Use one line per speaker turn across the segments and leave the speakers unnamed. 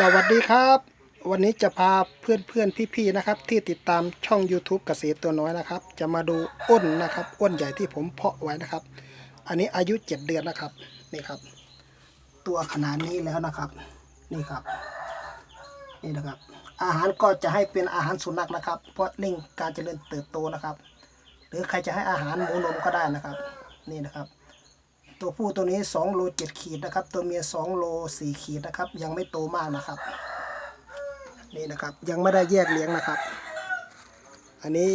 สวัสดีครับ วันนี้จะพาเพื่อนเพื่อนๆพี่ๆนะครับ ที่ติดตามช่อง YouTube เกษตรตัวน้อยนะครับ จะมาดูอ้นนะครับอ้นใหญ่ที่ผมเพาะไว้นะครับ อันนี้อายุ 7 เดือนนะครับนี่ครับ ตัวขนาดนี้แล้วนะครับ นี่ครับ นี่นะครับ อาหารก็จะให้เป็นอาหารสุนัขนะครับ เพราะเร่งการเจริญเติบโตนะครับ หรือใครจะให้อาหารหมูนมก็ได้นะครับ นี่นะครับ ตัวผู้ตัวนี้2โล7ขีดนะครับ ตัวเมีย2โล4ขีดนะครับ ยังไม่โตมากนะครับ นี่นะครับยังไม่ได้แยกเลี้ยงนะครับ อันนี้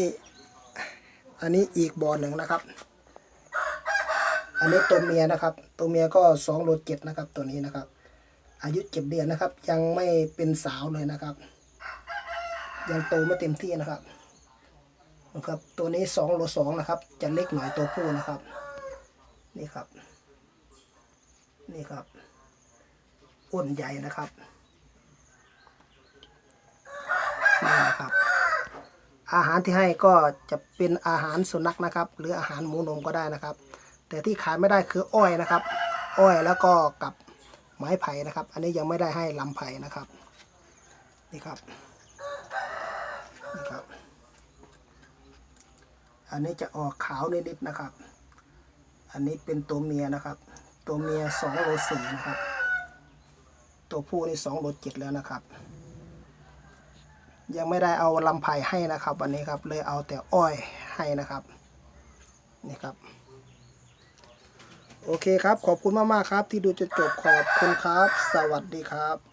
อันนี้อีกบ่อหนึ่งนะครับ อันนี้ตัวเมียนะครับ ตัวเมียก็2โล7นะครับ ตัวนี้นะครับ อายุ7เดือนนะครับ ยังไม่เป็นสาวเลยนะครับ ยังโตไม่เต็มที่นะครับนะครับตัวนี้2โล2นะครับ จะเล็กหน่อยตัวผู้นะครับ นี่ครับ นี่ครับอ้นใหญ่นะครับนี่นะครับ อาหารที่ให้ก็จะเป็นอาหารสุนัขนะครับ หรืออาหารหมูนมก็ได้นะครับ แต่ที่ขายไม่ได้คืออ้อยนะครับ อ้อยแล้วก็กับไม้ไผ่นะครับ อันนี้ยังไม่ได้ให้ลำไผ่นะครับนี่ครับนี่ครับ อันนี้จะออกขาวนิดๆนะครับ อันนี้เป็นตัวเมียนะครับ ตัวเมียสองโลสี่นะครับ ตัวผู้นี่สองโลเจ็ดแล้วนะครับ ยังไม่ได้เอาลำไผ่ให้นะครับ วันนี้ครับเลยเอาแต่อ้อยให้นะครับนี่ครับ โอเคครับ ขอบคุณมาก ๆ ครับ ที่ดูจนจบขอบคุณครับ สวัสดีครับ